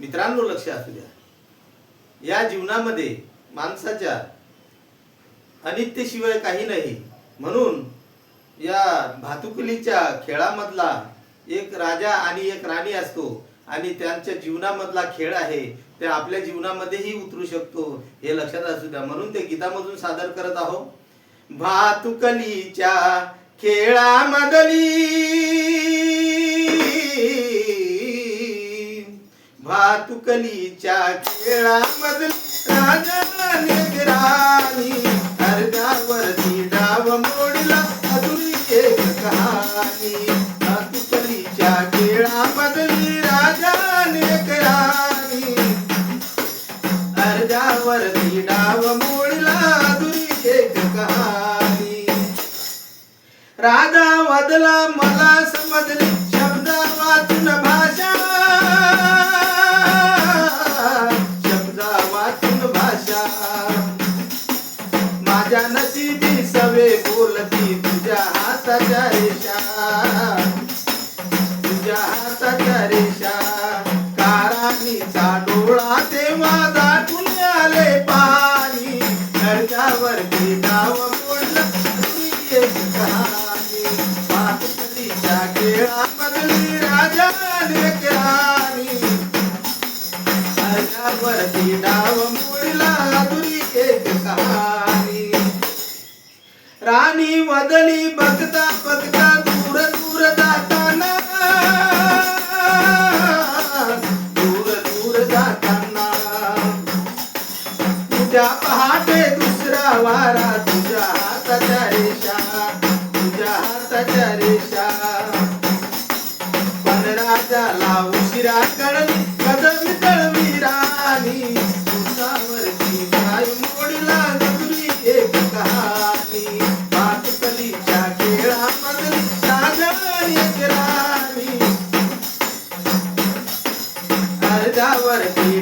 मित्रांनो लक्ष असू द्या. या जीवनामध्ये माणसाच्या अनित्यशिवाय काही नाही. म्हणून या भातुकलीच्या खेळामधला एक राजा आणि एक राणी असतो आणि त्यांच्या जीवनामधला खेळ आहे ते आपल्या जीवनामध्येही उतरू शकतो हे लक्षात असू द्या. म्हणून ते गीतामधून सादर करत आहो भातुकलीच्या खेळामधली. भातुकलीच्या खेळामधली राजाने राणी अर्ध्यावरती डाव मोडला अधुरी एक कहाणी. भातुकलीच्या खेळामधली राजाने राणी. अर्ध्यावरती डाव मोडला राधा वदला मला समजली शब्द वाचून भाषा. शब्द वाचून भाषा. माझ्या नशिबी सवे बोलती तुझ्या हाताच्या रेषा. तुझ्या हाताच्या रेषा. काराणीचा डोळा तेव्हा दाटून आले पाणी नरकावरती नाव मोडलं राणी नरकावरती वदली बघता बघता दूर दूर जाताना. दूर दूर जाताना. तुझ्या पहाटे दुसरा वारा तुझ्या हाताच्या रेषा तुझ्या हाताच्या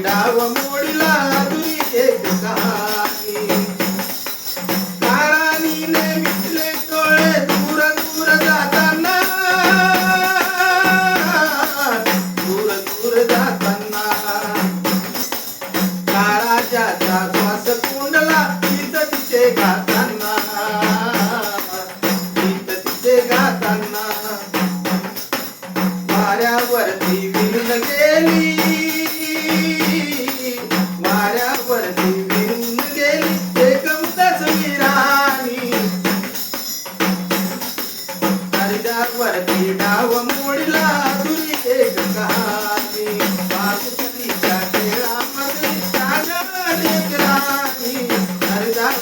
डाव मोडला दुरी एक कहाणी काराणीने विटले डोळे दूर दूर जाताना. दूर दूर जाताना. काळाच्या श्वास कुंडला तिथं तिथे गाताना तिथं तिथे गाताना वाऱ्यावरती विरून गेली.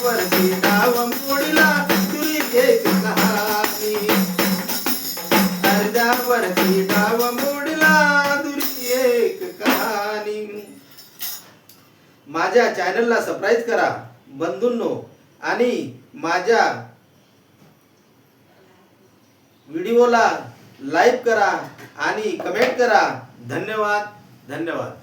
अर्ध्यावरती डाव मोडला तुरी एक कहाणी. अर्ध्यावरती डाव मोडला दुरी एक कहाणी. माझ्या चॅनलला सबस्क्राईब करा बंधूंनो आणि माझ्या व्हिडिओला लाईक करा आणि कमेंट करा. धन्यवाद धन्यवाद.